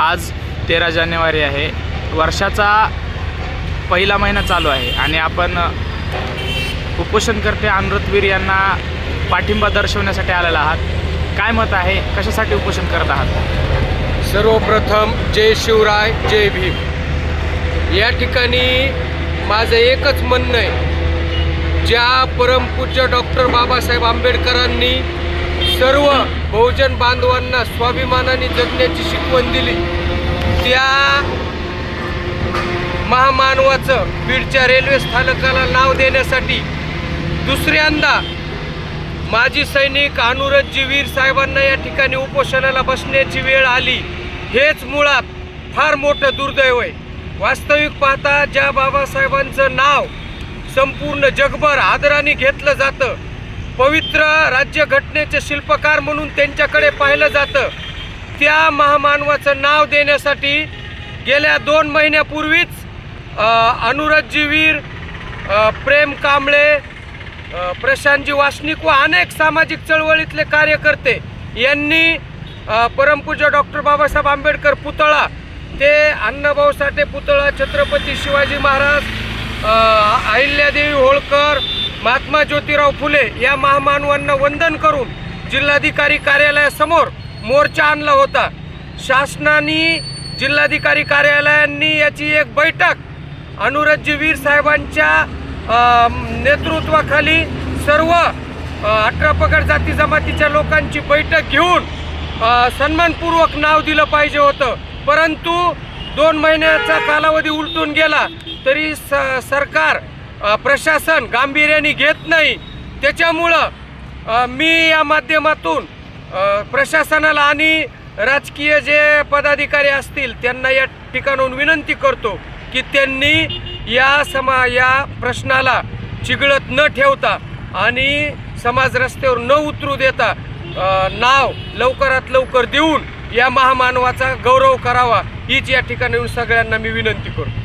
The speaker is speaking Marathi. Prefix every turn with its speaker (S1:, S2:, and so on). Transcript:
S1: आज तेरा जानेवारी आहे. वर्षाचा पहिला महिना चालू आहे आणि आपण उपोषणकर्ते अमृतवीर यांना पाठिंबा दर्शवण्यासाठी आलेला आहात. काय मत आहे? कशासाठी उपोषण करत आहात?
S2: सर्वप्रथम जय शिवराय जय भीम. या ठिकाणी माझं एकच म्हणणं आहे. ज्या परमपूज्य डॉक्टर बाबासाहेब आंबेडकरांनी सर्व बहुजन बांधवांना स्वाभिमानाने जगण्याची शिकवण दिली. त्या महामानवाचं बीडच्या रेल्वे स्थानकाला नाव देण्यासाठी दुसऱ्यांदा माजी सैनिक अनुरजी वीर साहेबांना या ठिकाणी उपोषणाला बसण्याची वेळ आली. हेच मुळात फार मोठं दुर्दैव आहे. वास्तविक पाहता ज्या बाबासाहेबांचं नाव संपूर्ण जगभर आदराने घेतलं जातं पवित्र राज्यघटनेचे शिल्पकार म्हणून त्यांच्याकडे पाहिलं जातं. त्या महामानवाचं नाव देण्यासाठी गेल्या दोन महिन्यापूर्वीच अनुरजी वीर प्रेम कांबळे प्रशांतजी वासनिक व अनेक सामाजिक चळवळीतले कार्यकर्ते यांनी परमपूज्य डॉक्टर बाबासाहेब आंबेडकर पुतळा ते अण्णाभाऊ साठे पुतळा छत्रपती शिवाजी महाराज अहिल्यादेवी होळकर महात्मा ज्योतिराव फुले या महामानवांना वंदन करून जिल्हाधिकारी कार्यालयासमोर मोर्चा आणला होता. शासनाने जिल्हाधिकारी कार्यालयांनी याची एक बैठक अनुरजी वीर साहेबांच्या नेतृत्वाखाली सर्व अठरा पगड जाती जमातीच्या लोकांची बैठक घेऊन सन्मानपूर्वक नाव दिलं पाहिजे होतं. परंतु दोन महिन्याचा कालावधी उलटून गेला तरी स सरकार प्रशासन गांभीर्याने घेत नाही. त्याच्यामुळं मी या माध्यमातून प्रशासनाला आणि राजकीय जे पदाधिकारी असतील त्यांना या ठिकाणून विनंती करतो की त्यांनी या समा या प्रश्नाला चिघळत न ठेवता आणि समाज रस्त्यावर न उतरू देता नाव लवकरात लवकर देऊन या महामानवाचा गौरव करावा हीच या ठिकाणी सगळ्यांना मी विनंती करतो.